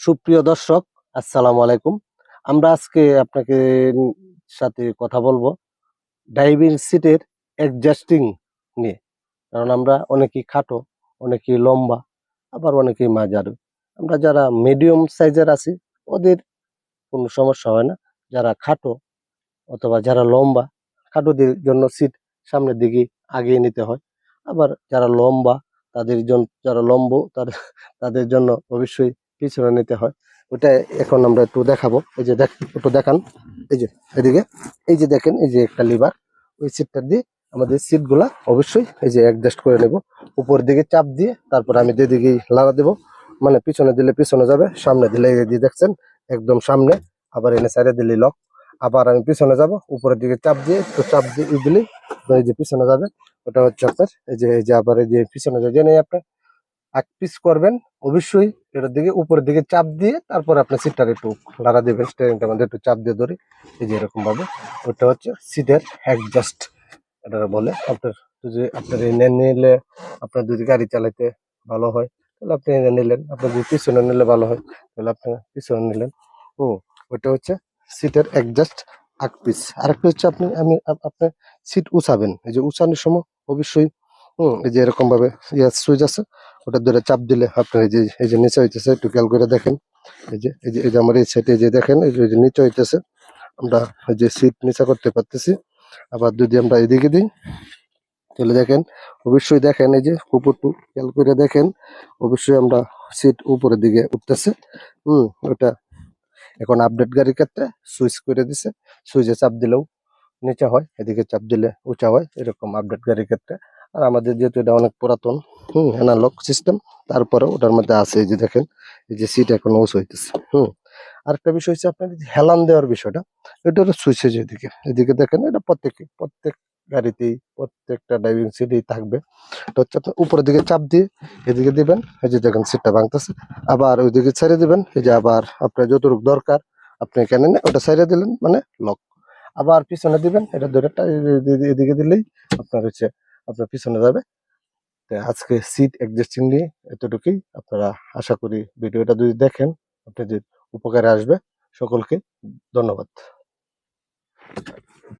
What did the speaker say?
সুপ্রিয় দর্শক, আসসালামু আলাইকুম। আমরা আজকে আপনাকে সাথে কথা বলব ড্রাইভিং সিটের অ্যাডজাস্টিং নিয়ে। কারণ আমরা অনেকেই খাটো, অনেকেই লম্বা, আবার অনেকেই মাঝারু। আমরা যারা মিডিয়াম সাইজের আছি, ওদের কোনো সমস্যা হয় না। যারা খাটো অথবা যারা লম্বা, খাটোদের জন্য সিট সামনের দিকে আগিয়ে নিতে হয়। আবার যারা লম্বা, তাদের জন্য যারা লম্ব তাদের জন্য অবশ্যই পিছনে নিতে হয়। ওটা এখন আমরা একটু দেখাবো। এই যে দেখ, একটু দেখান। এই যে, এদিকে। এই যে দেখেন, এই যে একটা লিভার ওই সিটটা দিয়ে আমাদের সিটগুলা অবশ্যই এই যে অ্যাডজাস্ট করে নেব। উপর দিকে চাপ দিয়ে তারপর আমি যেদিকেই লাগা দেবো মানে পিছনে দিলে পিছনে যাবে, সামনে দিলে এই দিয়ে দেখছেন, একদম সামনে, আবার এনে সাইডে দিলে লক আবার আমি পিছনে যাব, উপরের দিকে চাপ দিয়ে, একটু চাপ দিয়ে দিলেই এই যে পিছনে যাবে। ওটা হচ্ছে আপনার, এই যে এই যে আবার এই যে পিছনে যে জেনে আপনার এক পিস করবেন, অবশ্যই এটার দিকে উপরের দিকে চাপ দিয়ে তারপর আপনার সিটটার একটু লাড়া দেবেন স্টিয়ারিংটার মধ্যে একটু চাপ দিয়ে ধরে, এই যে এরকম ভাবে ওটা হচ্ছে সিটের অ্যাডজাস্ট এটা বলে। আপনার যদি আপনার এনে নিলে আপনার যদি গাড়ি চালাইতে ভালো হয়, তাহলে আপনি এনে নিলেন। আপনার যদি পিছনে নিলে ভালো হয়, তাহলে আপনি পিছনে নিলেন। ও ওটা হচ্ছে সিটের অ্যাডজাস্ট আগ পিস আরেকটা হচ্ছে আপনি, আমি, আপ- আপনি সিট উঁচাবেন। এই যে উঁচানোর সময় অবশ্যই হুম। এই যে এরকম ভাবে ইয়ার সুইচ আছে, ওটা ধরে চাপ দিলে আপনার এই যে এই যে নিচে হইতেছে, একটু খেয়াল করে দেখেন। এই যে এই যে এই যে আমার এই সাইডে যে দেখেন, এই যে নিচে হইতেছে, আমরা এই যে সিট নিচে করতে পারতেছি। আবার যদি আমরা এদিকে দিই, তাহলে দেখেন, অবশ্যই দেখেন এই যে উপরটু খেয়াল করে দেখেন, অবশ্যই আমরা সিট উপরের দিকে উঠতেছে। হুম, ওটা এখন আপডেট গাড়ির ক্ষেত্রে সুইচ করে দিছে সুইচে চাপ দিলেও নিচে হয়, এদিকে চাপ দিলে উঁচা হয়, এরকম আপডেট গাড়ির ক্ষেত্রে। আর আমাদের যেহেতু এটা অনেক পুরাতন, হুম অ্যানালগ সিস্টেম তারপরে ওটার মধ্যে আছে এই যে দেখেন, এই যে সিট এখন ওস হইতেছে, হুম। আরেকটা বিষয় হচ্ছে আপনার হেলান দেওয়ার বিষয়টা, এটা হলো সুইচে যেদিকে এদিকে দেখেন এটা প্রত্যেক প্রত্যেক গাড়িতেই, প্রত্যেকটা ড্রাইভিং সিটেই থাকবে। এটা হচ্ছে আপনার উপরের দিকে চাপ দিয়ে এদিকে দিবেন, এই যে দেখেন সিটটা ভাঙতেছে। আবার ওইদিকে ছেড়ে দিবেন, এই যে আবার আপনার যতটুকু দরকার, আপনি এখানে ওটা ছেড়ে দিলেন মানে লক আবার পিছনে দিবেন, এটা ধরে এদিকে দিলেই আপনার হচ্ছে আপনার পিছনে যাবে। আজকে সিট অ্যাডজাস্টিং নিয়ে এতটুকুই। আপনারা আশা করি ভিডিওটা যদি দেখেন, আপনাদের উপকারে আসবে। সকলকে ধন্যবাদ।